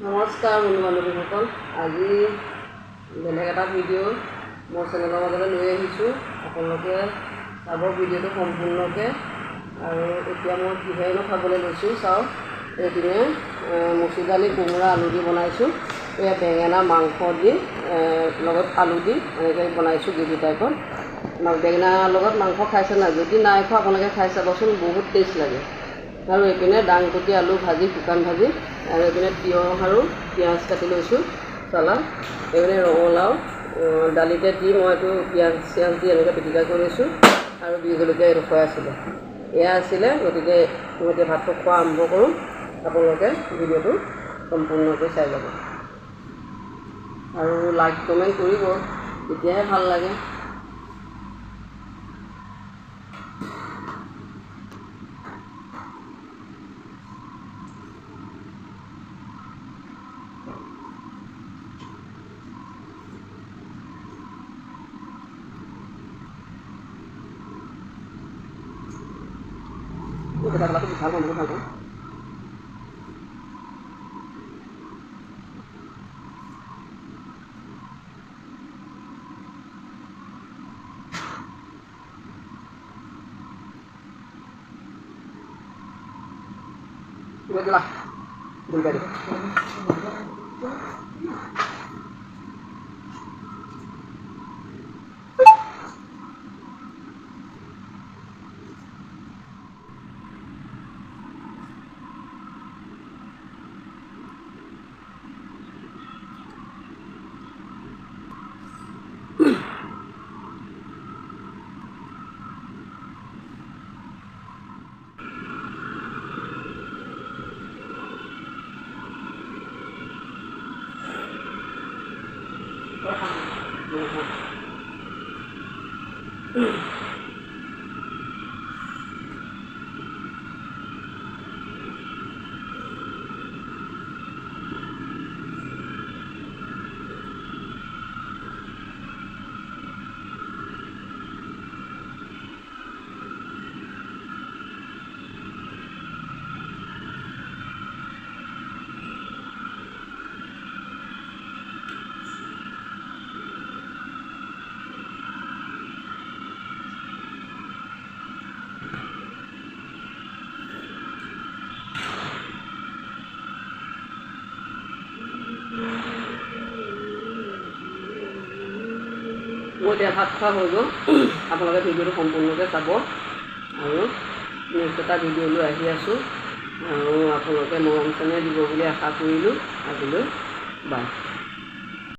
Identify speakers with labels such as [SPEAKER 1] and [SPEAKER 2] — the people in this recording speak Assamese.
[SPEAKER 1] নমস্কাৰ বন্ধু বান্ধৱীসকল। আজি বেলেগ এটা ভিডিঅ' মোৰ চেনেলৰ মাজলৈ লৈ আহিছোঁ। আপোনালোকে চাব ভিডিঅ'টো সম্পূৰ্ণকৈ। আৰু এতিয়া মই কিহেনো খাবলৈ লৈছোঁ চাওক। এইপিনে মচুৰ দালি কোমোৰা আলু দি বনাইছোঁ। এয়া বেঙেনা মাংস দি লগত আলু দি এনেকৈ বনাইছোঁ গ্ৰেভি টাইপত। বেঙেনাৰ লগত মাংস খাইছে নাই? যদি নাই খোৱা আপোনালোকে খাই চাবচোন বহুত টেষ্ট লাগে। আৰু এইপিনে দাংকটি আলু ভাজি, শুকান ভাজি, আৰু এইপিনে তিয়ঁহ আৰু পিঁয়াজ কাটি লৈছোঁ চালাড এইপিনে ৰঙালাও দালিতে দি মই এইটো পিঁয়াজ চিয়াজ দি এনেকৈ পিটিকা কৰি লৈছোঁ, আৰু বি জলকীয়া এডোখৰ আছিলে। এয়া আছিলে, গতিকে এতিয়া ভাতটো খোৱা আৰম্ভ কৰোঁ, আপোনালোকে ভিডিঅ'টো সম্পূৰ্ণকৈ চাই যাব আৰু লাইক কমেণ্ট কৰিব, তেতিয়াহে ভালো লাগে। মই কথা কলাটো ভাল পাওঁ বহুত ভাল পাওঁ Gue lah, Thank you. মোৰ এতিয়া ভাত খোৱা হৈ গ'ল। আপোনালোকে ভিডিঅ'টো সম্পূৰ্ণকৈ চাব। আৰু নেক্সট এটা ভিডিঅ' লৈ আহি আছোঁ। আৰু আপোনালোকে মৰম চেনেহ দিব বুলি আশা কৰিলোঁ। আজিলৈ বাই।